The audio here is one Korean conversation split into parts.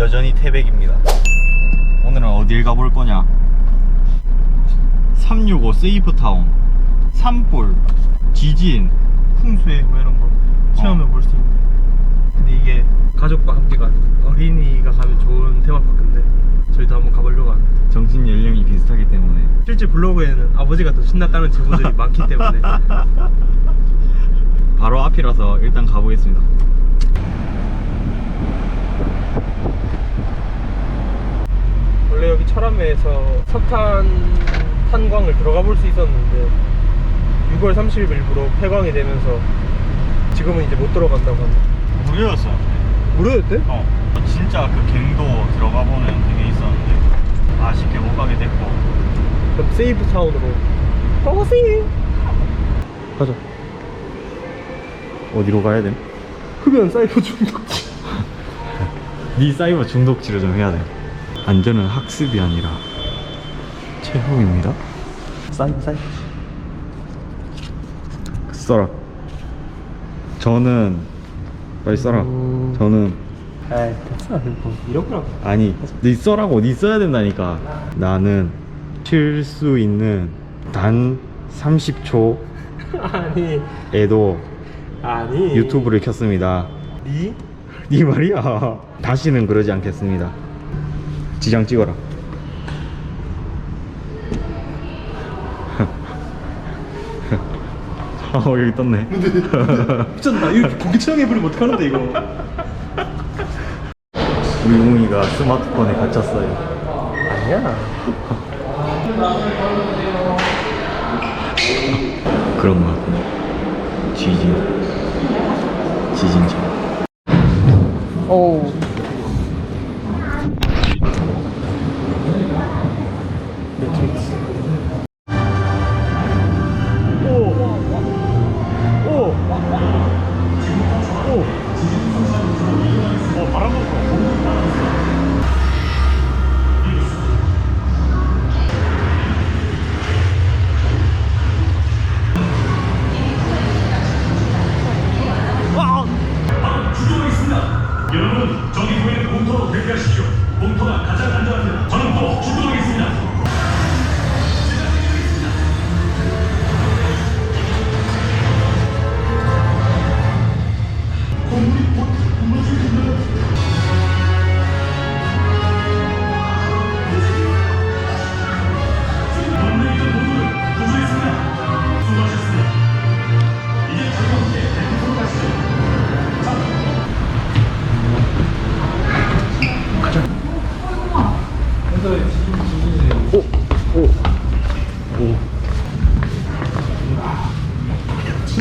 여전히 태백입니다. 오늘은 어딜 가볼 거냐? 365 세이프타운, 산불, 지진, 풍수에 뭐 이런 거 체험해 볼 수 있는. 근데 이게 가족과 함께 가는 어린이가 가면 좋은 테마파크인데 저희도 한번 가보려고 합니다. 정신 연령이 비슷하기 때문에 실제 블로그에는 아버지가 더 신났다는 제보들이 많기 때문에 바로 앞이라서 일단 가보겠습니다. 원래 여기 철암에서 석탄 탄광을 들어가 볼 수 있었는데 6월 30일부로 폐광이 되면서 지금은 이제 못 들어간다고 합니다. 무료였어. 모르겠대? 어. 진짜 그 갱도 들어가 보면 되게 있었는데 아쉽게 못 가게 됐고. 그럼 세이프 타운으로 고고싱 가자 어디로 가야 돼? 흡연 사이버 중독지 네 사이버 중독 치료 좀 해야 돼. 안전은 학습이 아니라 체험입니다. 사이버 써라. 저는 빨리 써라. 음. 저는 에이 됐어 뭐 거라고 아니 네 써라고 네 써야 된다니까. 나는 칠 수 있는 단 30초에도 아니 아니 유튜브를 켰습니다. 니? 네 말이야. 다시는 그러지 않겠습니다. 지장 찍어라. 아 여기 떴네. 미쳤나 이거 공개 촬영해버리면 어떡하는데 이거 우리 웅이가 스마트폰에 갇혔어요. 아니야 그런 거 같네. 지진. 지진처 럼.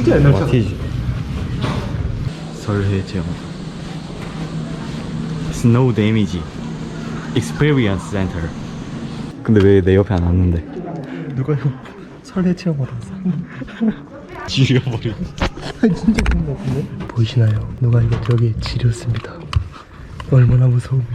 진짜 옛날 차 와티즈. 설해 체험. 스노우 데미지. 익스페리언스 센터. 근데 왜 내 옆에 안 왔는데? 누가 이거 설레 받았어 지려버린. 아니 진짜 그런 거 같은데? 보이시나요? 누가 이거 벽에 지렸습니다 얼마나 무서우면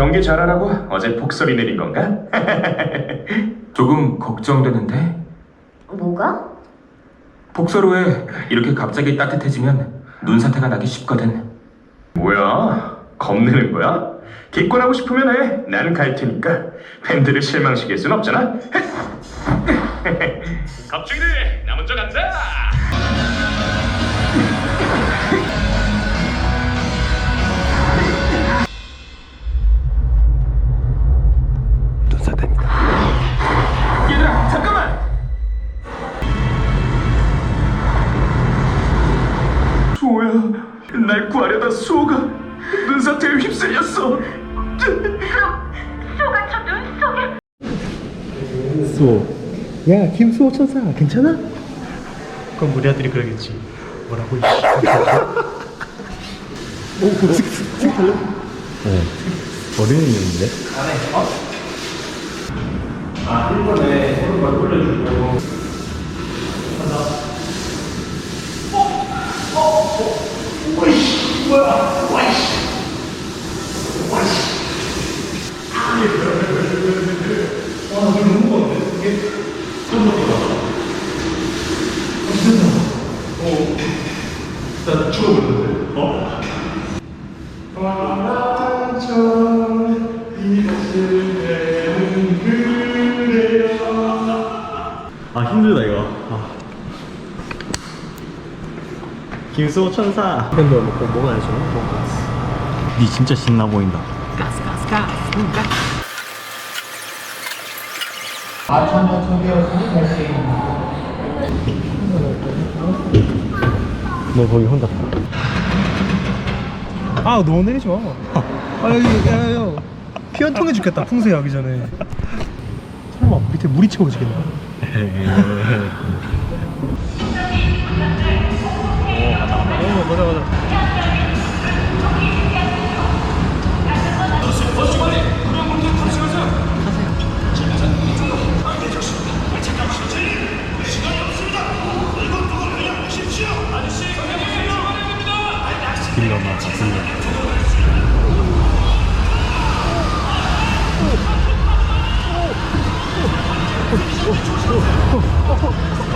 경기 잘하라고 어제 폭설이 내린 건가? 조금 걱정되는데 뭐가? 폭설 후에 이렇게 갑자기 따뜻해지면 눈사태가 나기 쉽거든. 뭐야? 겁내는 거야? 기권하고 싶으면 해. 나는 갈 테니까. 팬들을 실망시킬 순 없잖아. 갑자기들 나 먼저 간다. 날 구하려다 수호가 눈사태에 휩쓸렸어. 수가 저 눈 속에 수호. 야 김수호 천사 괜찮아? 그럼 우리 아들이 그러겠지 뭐라고 이씨 오 지금 달려 네. 어린이였는데? 아 일본에 서로가 돌려주 려고 아 김수호 천사 근데 먹고 먹어야죠. 니 진짜 신나 보인다 너 거기 혼자 아, 너 내리지 마. 아, 여기, 야, 야, 야. 피 한 통해 죽겠다. 풍수에 가기 전에. 설마 밑에 물이 채워지겠나? Oh,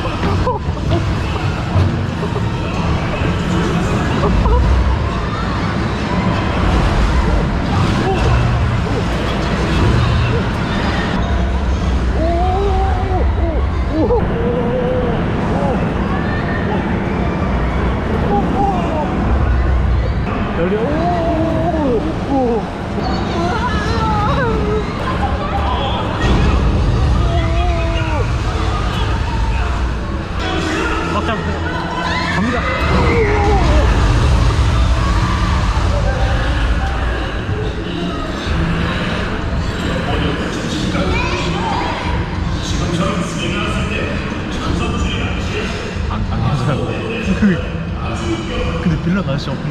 근데 빌라 날씨 없네.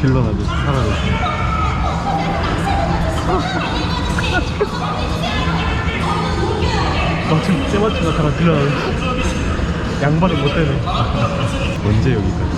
빌려나도 사라졌어 마침 세마치가 가라 빌라 양반을 못 되네. 언제 여기까지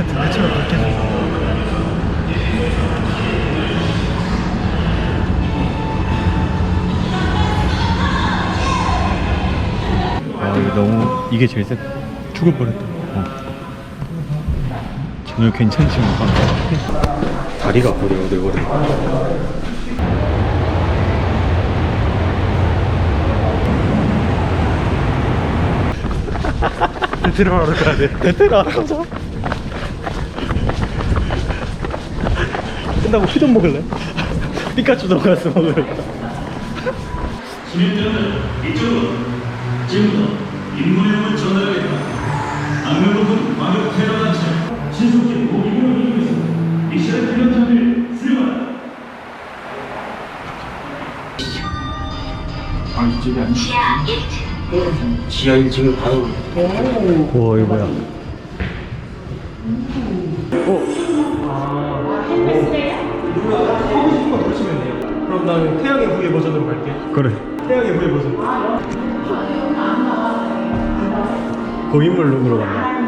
진짜 달래처럼 그렇게 해. 아 이거 너무 이게 제일 세 죽을 뻔했다. 전혀 괜찮지 못한 다리가 버려버려 대체로 하러 가야 돼. 대퇴가 가자 끝나고 피좀 먹을래? 피카츄 돈가스 먹으러 지금부터 임무내용을 전달하겠다. 악명높은 마력 테러 단체 신속히 모기를 이용해서 미션 필연탄을 수령하라. 지하 1층을 바로 우와 이거 뭐야 그럼 나는 태양의 후예 버전으로 갈게. 그래 태양의 후예 버전. 고인물 룩으로 간다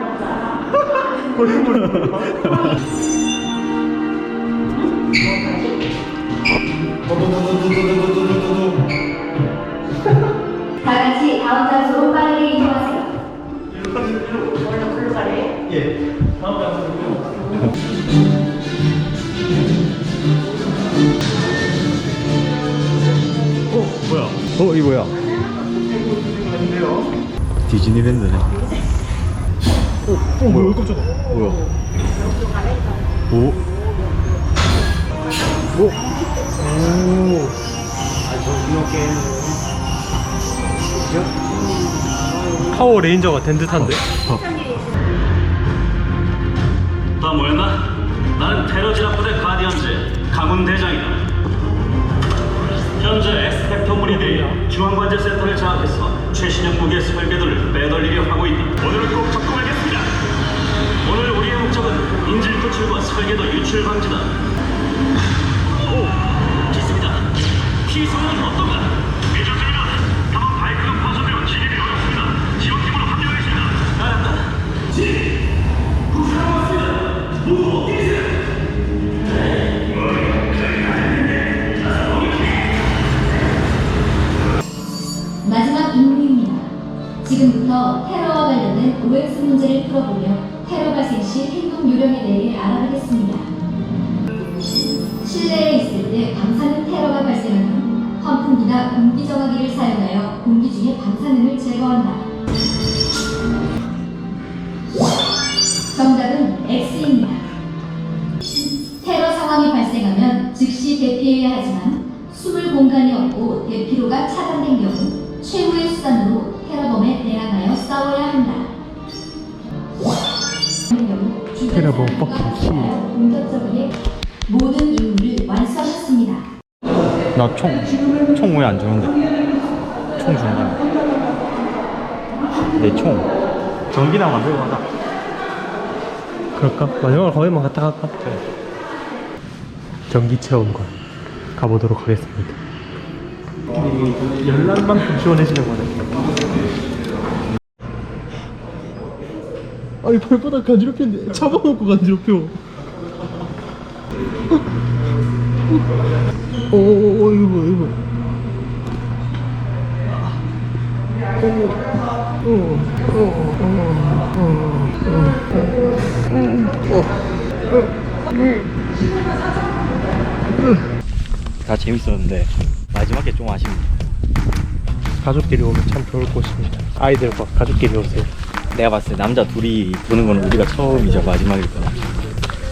다 같이 다음 장소로 빠르게 이동하세요. 원래 글로 가래? 예. 다음 장소로. 어 이거 뭐야 디즈니랜드네 어, 뭐야, 깜짝아. 뭐야 오 오. 파워 레인저가 된 듯한데? 다 모였나? 나는 테러 진압부대 가디언즈 강훈 대장이다. 현재 엑스펙터 무리들이 중앙관제센터를 장악해서 최신형 무기의 설계도를 빼돌리려 하고 있다. 오늘은 꼭 접근하겠습니다. 오늘 우리의 목적은 인질 구출과 설계도 유출 방지다. 오, 좋습니다. 피성은 어떤가? 요령에 대해 알아보겠습니다. 실내에 있을 때 방사능 테러가 발생하면 환풍기나 공기 정화기를 사용하여 공기 중의 방사능을 제거한다. 정답은 X입니다. 테러 상황이 발생하면 즉시 대피해야 하지만 숨을 공간이 없고 대피로가 차단된 경우 최후의 수단으로 테러범에 대항하여 싸워야 한다. 뻑뻑히 공격적이게 모든 임무를 완수하셨습니다. 나 총, 총 왜 안 주는데? 총 준다. 내 총. 전기나 만들고 가자. 그럴까? 마지막으로 거기만 갔다 갈까? 전기 체험관 가보도록 하겠습니다. 열날만큼 시원해지는 거네. 아니 발바닥 간지럽혔는데 잡아먹고 간지럽혀. 오오오 이거 봐 이거. 다 재밌었는데 마지막에 좀 아쉽네. 가족끼리 오면 참 좋을 곳입니다. 아이들과 가족끼리 오세요. 내가 봤을 때 남자 둘이 보는 건 우리가 처음이자 마지막일 거야.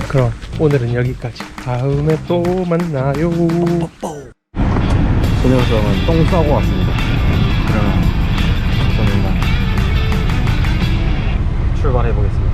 그럼 오늘은 여기까지. 다음에 또 만나요. 저 녀석은 똥 싸고 왔습니다. 그러면 저는 출발해 보겠습니다.